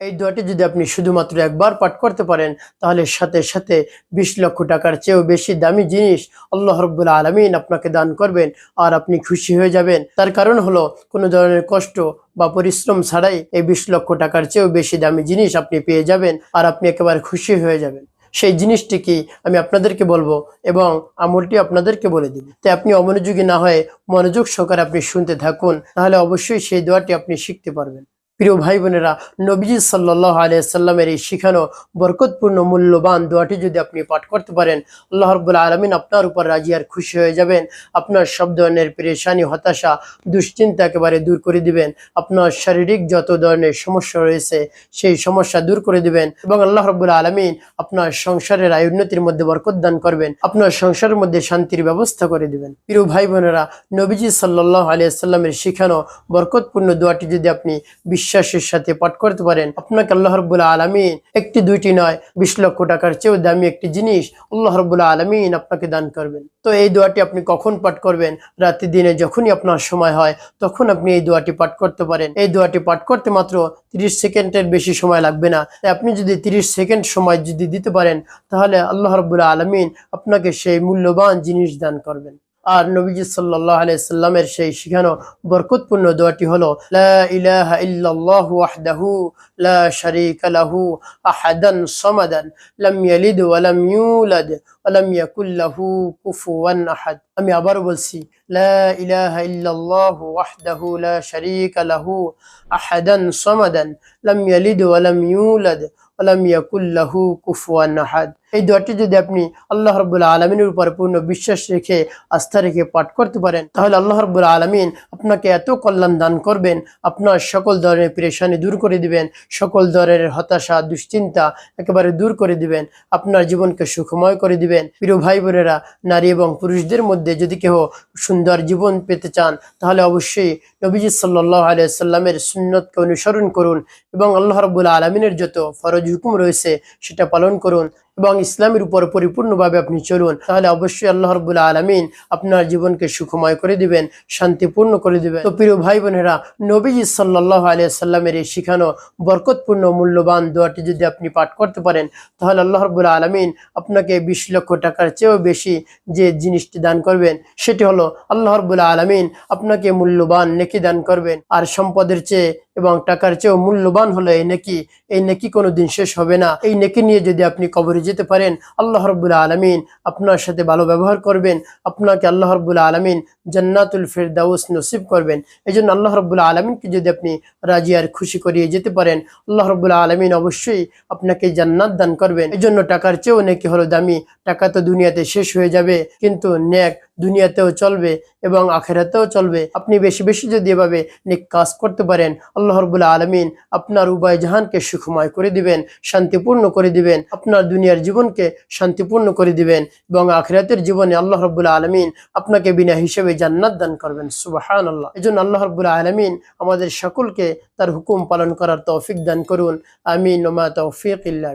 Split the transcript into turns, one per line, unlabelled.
এই দোয়াটি যদি আপনি শুধুমাত্র একবার পাঠ করতে পারেন, তাহলে সাথে সাথে বিশ লক্ষ টাকার চেয়েও বেশি দামি জিনিস আল্লাহ রব্বুল আলমিন আপনাকে দান করবেন আর আপনি খুশি হয়ে যাবেন। তার কারণ হলো, কোনো ধরনের কষ্ট বা পরিশ্রম ছাড়াই এই বিশ লক্ষ টাকার চেয়েও বেশি দামি জিনিস আপনি পেয়ে যাবেন আর আপনি একেবারে খুশি হয়ে যাবেন। সেই জিনিসটি কি আমি আপনাদেরকে বলব এবং আমলটি আপনাদেরকে বলে দিব। তাই আপনি অমনোযোগী না হয়ে মনোযোগ সহকারে আপনি শুনতে থাকুন, তাহলে অবশ্যই সেই দোয়াটি আপনি শিখতে পারবেন। প্রিয় ভাই বোনেরা নবীজি সাল্লাহ আলিয়াল্লামের এই শিখানো বরকতপূর্ণ মূল্যবান দোয়াটি যদি আপনি পাঠ করতে পারেন, আল্লাহ রব্বুল্লা আলমিন আপনার উপর রাজি আর খুশি হয়ে যাবেন। আপনার সব ধরনের পেরেশানি, হতাশা, দুশ্চিন্তা একেবারে দূর করে দিবেন। আপনার শারীরিক যত ধরনের সমস্যা রয়েছে, সেই সমস্যা দূর করে দিবেন এবং আল্লাহ রব্বুল্লা আলমিন আপনার সংসারের আয় উন্নতির মধ্যে বরকত দান করবেন। আপনার সংসারের মধ্যে শান্তির ব্যবস্থা করে দিবেন। প্রিয় ভাই বোনেরা নবীজি সাল্লাহ আলিয়া সাল্লামের শিখানো বরকতপূর্ণ দোয়াটি যদি আপনি বিশ্বাসের সাথে পাঠ করতে পারেন। আপনাকে আল্লাহ রব্বুল্লা আলমিন একটি, দুইটি, নয়, বিশ লক্ষ টাকার চেয়েও দামি একটি জিনিস আল্লাহ রব্বুল্লা আলমিন আপনাকে দান করবেন। তো এই দোয়াটি আপনি কখন পাঠ করবেন? রাতে দিনে যখনই আপনার সময় হয়, তখন আপনি এই দোয়াটি পাঠ করতে পারেন। এই দোয়াটি পাঠ করতে মাত্র তিরিশ সেকেন্ডের বেশি সময় লাগবে না। আপনি যদি তিরিশ সেকেন্ড সময় যদি দিতে পারেন, তাহলে আল্লাহ রব্বুল্লা আলমিন আপনাকে সেই মূল্যবান জিনিস দান করবেন। আর নবীজি সাল্লাহ আলাইসাল্লামের সেই শিখানো বরকতপূর্ণ দোয়াটি হলো লা ইলাহা ইল্লাল্লাহু ওয়াহদাহু লা শারীকা লাহু আহাদান সামাদান লাম ইয়ালিদ ওয়া লাম ইউলাদ ওয়া লাম ইয়াকুল লাহু কুফুয়ান আহাদ আমি আবার বলছি লা ইলাহা ইল্লাল্লাহু ওয়াহদাহু লা শারীকা লাহু আহাদান সামাদান লাম ইয়ালিদ ওয়া লাম ইউলাদ ওয়া লাম ইয়াকুল লাহু কুফুয়ান আহাদ এই দোয়াটি যদি আপনি আল্লাহ রব্বুল আলমিনের উপর পূর্ণ বিশ্বাস রেখে, আস্থা রেখে পাঠ করতে পারেন, তাহলে আল্লাহ রব্বুল আলমিন আপনাকে এত কল্যাণ দান করবেন, আপনার সকল ধরনের পেরেশানি দূর করে দিবেন, সকল ধরনের হতাশা, দুশ্চিন্তা একেবারে দূর করে দিবেন, আপনার জীবনকে সুখময় করে দিবেন। প্রিয় ভাই বোনেরা নারী এবং পুরুষদের মধ্যে যদি কেউ সুন্দর জীবন পেতে চান, তাহলে অবশ্যই নবীজি সাল্লাহ আলিয়াল্লামের সুন্নতকে অনুসরণ করুন এবং আল্লাহ রব্বুল আলমিনের যত ফরজ হুকুম রয়েছে, সেটা পালন করুন। এবং ইসলামের উপর পরিপূর্ণভাবে আপনি চলুন, তাহলে অবশ্যই আল্লাহ রবুল্লা আলমিন আপনার জীবনকে সুখময় করে দিবেন, শান্তিপূর্ণ করে দিবেন। তো প্রিয় ভাই বোনেরা নবীজি সাল্লাহ আলিয়া সাল্লামের এই শিখানো বরকতপূর্ণ মূল্যবান দোয়াটি যদি আপনি পাঠ করতে পারেন, তাহলে আল্লাহ রবুল্লা আলমিন আপনাকে বিশ লক্ষ টাকার চেয়েও বেশি যে জিনিসটি দান করবেন, সেটি হলো আল্লাহ রবুল্লা আলমিন আপনাকে মূল্যবান নেকি দান করবেন। আর সম্পদের চেয়ে এবং টাকার চেয়েও মূল্যবান হলো এই নেকি। এই নেকি কোনো দিন শেষ হবে না। এই নেকি নিয়ে যদি আপনি কবরে যেতে পারেন, আল্লাহ রব্বুল্লা আলমিন আপনার সাথে ভালো ব্যবহার করবেন। আপনাকে আল্লাহ রব্বুল্লা আলমিন জান্নাতুল ফেরদাউস নসিব করবেন। এই জন্য আল্লাহ রব্বুল্লা আলমিনকে যদি আপনি রাজি আর খুশি করিয়ে যেতে পারেন, আল্লাহ রব্বুল্লা আলমিন অবশ্যই আপনাকে জান্নাত দান করবেন। এই জন্য টাকার চেয়েও নেকি হলো দামি। টাকা তো দুনিয়াতে শেষ হয়ে যাবে, কিন্তু নেক দুনিয়াতেও চলবে এবং আখেরাতেও চলবে। আপনি বেশি বেশি যদি এভাবে নেক কাজ করতে পারেন, আল্লাহ রবুল্লা আলমিন আপনার উভয় জাহানকে সুখময় করে দিবেন, শান্তিপূর্ণ করে দিবেন, আপনার দুনিয়ার জীবনকে শান্তিপূর্ণ করে দিবেন এবং আখেরাতের জীবনে আল্লাহ রবুল্লা আলমিন আপনাকে বিনা হিসেবে জান্নাত দান করবেন। সুবাহান আল্লাহ এই জন্য আল্লাহ রবুল্লা আলমিন আমাদের সকলকে তার হুকুম পালন করার তৌফিক দান করুন। আমিন। ওমা তৌফিক ইল্লা